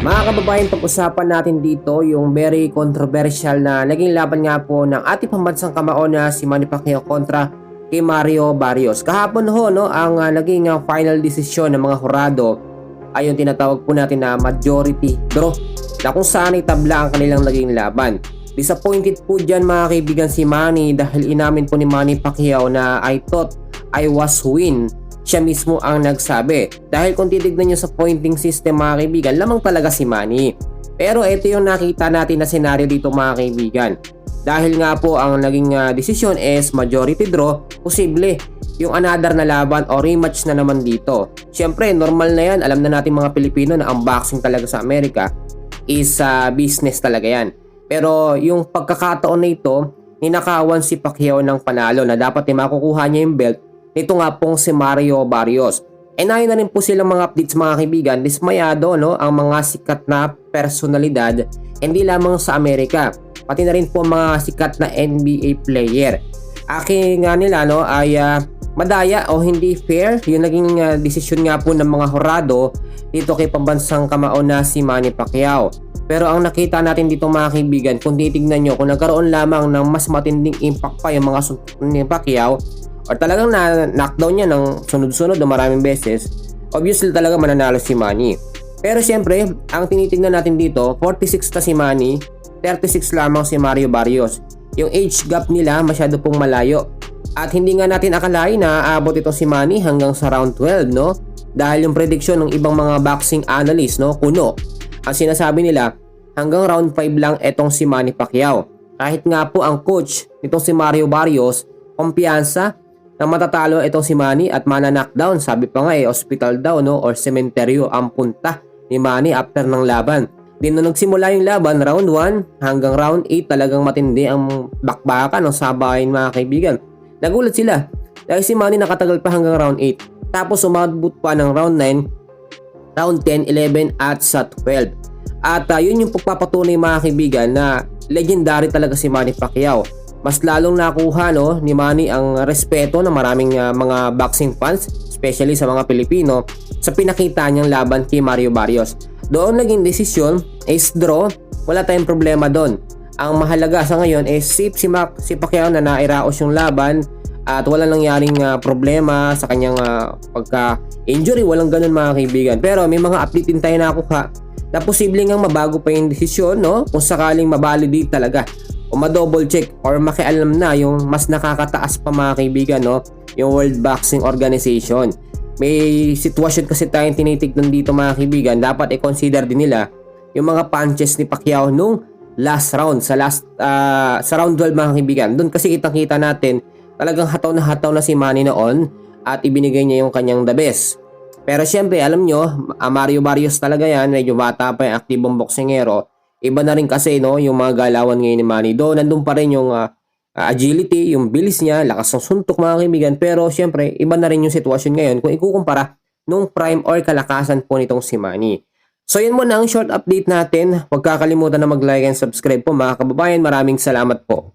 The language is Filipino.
Mga kababayan, pag-usapan natin dito yung very controversial na naging laban nga po ng ating pambansang kamao na si Manny Pacquiao kontra kay Mario Barrios. Kahapon ho, no, ang ah, naging ah, final decision ng mga hurado ay yung tinatawag po natin na majority draw na kung saan ay tabla ang kanilang naging laban. Disappointed po dyan mga kaibigan si Manny dahil inamin po ni Manny Pacquiao na I thought I was win siya mismo ang nagsabi. Dahil kung titignan nyo sa pointing system mga kaibigan, lamang talaga si Manny. Pero ito yung nakita natin na senaryo dito mga kaibigan. Dahil nga po ang naging uh, desisyon is majority draw, posible yung another na laban o rematch na naman dito. Siyempre, normal na yan. Alam na natin mga Pilipino na ang boxing talaga sa Amerika is uh, business talaga yan. Pero yung pagkakataon na ito, ninakawan si Pacquiao ng panalo na dapat ay makukuha niya yung belt nito nga pong si Mario Barrios. E nahin na rin po silang mga updates mga kaibigan, dismayado no, ang mga sikat na personalidad hindi lamang sa Amerika, pati na rin po mga sikat na NBA player. Aking nga nila no, ay ah, madaya o hindi fair yung naging uh, desisyon nga po ng mga horado dito kay pambansang kamao na si Manny Pacquiao. Pero ang nakita natin dito mga kaibigan, kung titignan nyo, kung nagkaroon lamang ng mas matinding impact pa yung mga suntok ni Pacquiao, or talagang na knockdown niya ng sunod-sunod na maraming beses, obviously talaga mananalo si Manny. Pero siyempre, ang tinitingnan natin dito, 46 na si Manny, 36 lamang si Mario Barrios. Yung age gap nila masyado pong malayo. At hindi nga natin akalain na aabot ito si Manny hanggang sa round 12, no? Dahil yung prediction ng ibang mga boxing analyst, no, kuno. Ang sinasabi nila, hanggang round 5 lang etong si Manny Pacquiao. Kahit nga po ang coach nitong si Mario Barrios, kumpiyansa na matatalo itong si Manny at mana-knockdown. Sabi pa nga eh, hospital daw no or sementeryo ang punta ni Manny after ng laban. Din nung nagsimula yung laban, round 1 hanggang round 8 talagang matindi ang bakbakan ng sabayin mga kaibigan. Nagulat sila dahil si Manny nakatagal pa hanggang round 8. Tapos umabot pa ng round 9, round 10, 11 at sa 12. At uh, yun yung pagpapatunay mga kaibigan na legendary talaga si Manny Pacquiao mas lalong nakuha no ni Manny ang respeto ng maraming uh, mga boxing fans, especially sa mga Pilipino, sa pinakita niyang laban kay Mario Barrios. Doon naging desisyon is draw, wala tayong problema doon. Ang mahalaga sa ngayon is safe si, Mac, si Pacquiao na nairaos yung laban at wala nangyaring uh, problema sa kanyang uh, pagka-injury, walang ganun mga kaibigan. Pero may mga update din tayo nakuha na posible ngang mabago pa yung desisyon no kung sakaling mabalidate talaga o ma-double check or makialam na yung mas nakakataas pa mga kaibigan no? Yung World Boxing Organization. May sitwasyon kasi tayong tinitignan dito mga kaibigan. Dapat i-consider din nila yung mga punches ni Pacquiao nung last round sa last uh, sa round 12 mga kaibigan. Doon kasi kitang kita natin talagang hataw na hataw na si Manny noon at ibinigay niya yung kanyang the best. Pero syempre alam nyo Mario Barrios talaga yan. Medyo bata pa yung aktibong boksingero Iba na rin kasi no, yung mga galawan ngayon ni Manny. Do, nandun pa rin yung uh, agility, yung bilis niya, lakas ng suntok mga kaibigan. Pero syempre, iba na rin yung sitwasyon ngayon kung ikukumpara nung prime or kalakasan po nitong si Manny. So yun muna ang short update natin. Huwag kakalimutan na mag-like and subscribe po mga kababayan. Maraming salamat po.